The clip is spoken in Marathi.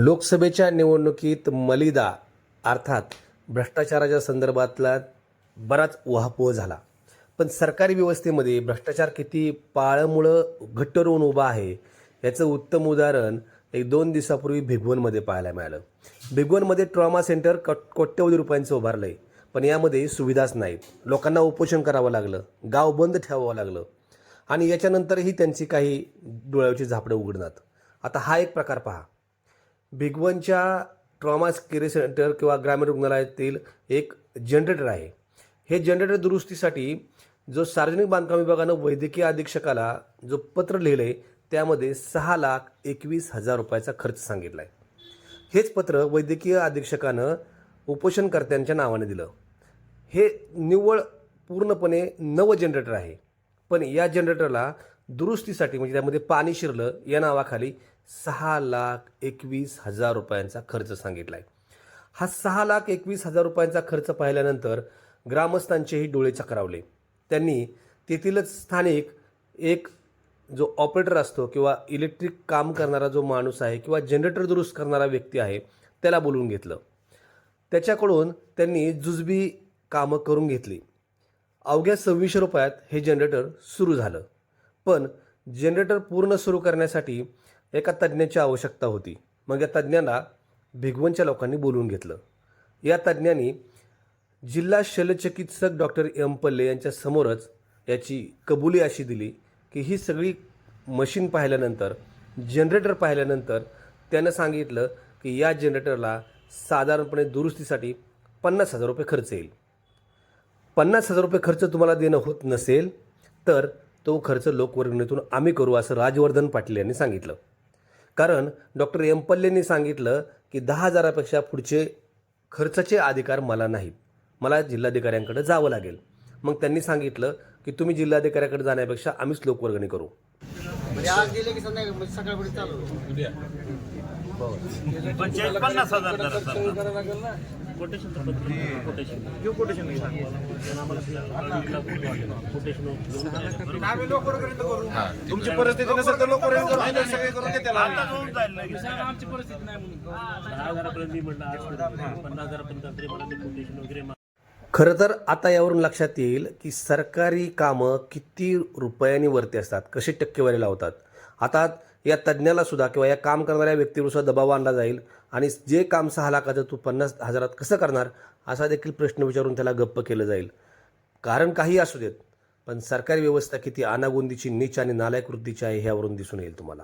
लोकसभेच्या निवडणुकीत मलिदा अर्थात भ्रष्टाचाराच्या संदर्भातला बराच उहापोह झाला. पण सरकारी व्यवस्थेमध्ये भ्रष्टाचार किती पाळमुळं घट्ट रोवून उभा आहे याचं उत्तम उदाहरण एक दोन दिवसापूर्वी भिगवणमध्ये पाहायला मिळालं. भिगवणमध्ये ट्रॉमा सेंटर कट कोट्यवधी रुपयांचं उभारलं आहे पण यामध्ये सुविधाच नाहीत. लोकांना उपोषण करावं लागलं गाव बंद ठेवावं लागलं आणि याच्यानंतरही त्यांची काही डोळ्याची झापडं उघडणार. आता हा एक प्रकार पहा. भिगवणच्या ट्रॉमा केअर सेंटर किंवा ग्रामीण रुग्णालयातील एक जनरेटर आहे. हे जनरेटर दुरुस्तीसाठी जो सार्वजनिक बांधकाम विभागानं वैद्यकीय अधीक्षकाला जो पत्र लिहिलं आहे त्यामध्ये सहा लाख एकवीस हजार रुपयाचा खर्च सांगितला आहे हेच पत्र वैद्यकीय अधीक्षकानं उपोषणकर्त्यांच्या नावाने दिलं. हे निव्वळ पूर्णपणे नवं जनरेटर आहे. पण या जनरेटरला दुरुस्तीसाठी म्हणजे त्यामध्ये पाणी शिरलं या नावाखाली सहा लाख एकवीस हजार रुपयांचा खर्च सांगितला आहे हा सहा लाख एकवीस हजार रुपयांचा खर्च पाहिल्यानंतर ग्रामस्थांचेही डोळे चक्रावले. त्यांनी तेथीलच स्थानिक एक जो ऑपरेटर असतो किंवा इलेक्ट्रिक काम करणारा जो माणूस आहे किंवा जनरेटर दुरुस्त करणारा व्यक्ती आहे त्याला बोलवून घेतलं. त्याच्याकडून त्यांनी जुजबी कामं करून घेतली. अवघ्या सव्वीसशे रुपयात हे जनरेटर सुरू झालं. पण जनरेटर पूर्ण सुरू करण्यासाठी एका तज्ज्ञाची आवश्यकता होती. मग या तज्ज्ञाला भिगवणच्या लोकांनी बोलवून घेतलं. या तज्ज्ञांनी जिल्हा शल्यचिकित्सक डॉक्टर एम पल्ले यांच्या समोरच याची कबुली अशी दिली की ही सगळी मशीन पाहिल्यानंतर जनरेटर पाहिल्यानंतर त्यानं सांगितलं की या जनरेटरला साधारणपणे दुरुस्तीसाठी पन्नास हजार रुपये खर्च येईल. पन्नास हजार रुपये खर्च तुम्हाला देणं होत नसेल तर तो खर्च लोकवर्गणीतून आम्ही करू असं राजवर्धन पाटील यांनी सांगितलं. कारण डॉक्टर एमपल्लेंनी सांगितलं की दहा हजारापेक्षा पुढचे खर्चाचे अधिकार मला नाहीत. मला जिल्हाधिकाऱ्यांकडे जावं लागेल. मग त्यांनी सांगितलं की तुम्ही जिल्हाधिकाऱ्याकडे जाण्यापेक्षा आम्हीच लोकवर्गणी करू. म्हणजे आज गेले की संध्याकाळी म्हणजे सकाळपर्यंत चालू. पंचेचाळीस पन्नास हजार धरा सर. कोटेशन तर पत्र- कोटेशन. घेऊ कोटेशन. कोटेशन आम्ही करू. तुमची परिस्थिती नसेल तर लोक सगळे करून देतील आता होऊन जाईल लगेच. दहा हजारापर्यंत मी म्हटलं आज पन्नास हजारापर्यंत तरी मला ते कोटेशन वगैरे खरं तर आता यावरून लक्षात येईल की सरकारी कामं किती रुपयांनी वरती असतात कशी टक्केवारी लावतात. आता या तज्ज्ञालासुद्धा किंवा या काम करणाऱ्या व्यक्तीवरसुद्धा दबाव आणला जाईल आणि जे काम सहा लाखाचं तू पन्नास हजारात कसं करणार असा देखील प्रश्न विचारून त्याला गप्प केलं जाईल. कारण काही असू देत पण सरकारी व्यवस्था किती अनागोंदीची नीच आणि नालायक वृत्तीची आहे ह्यावरून दिसून येईल तुम्हाला.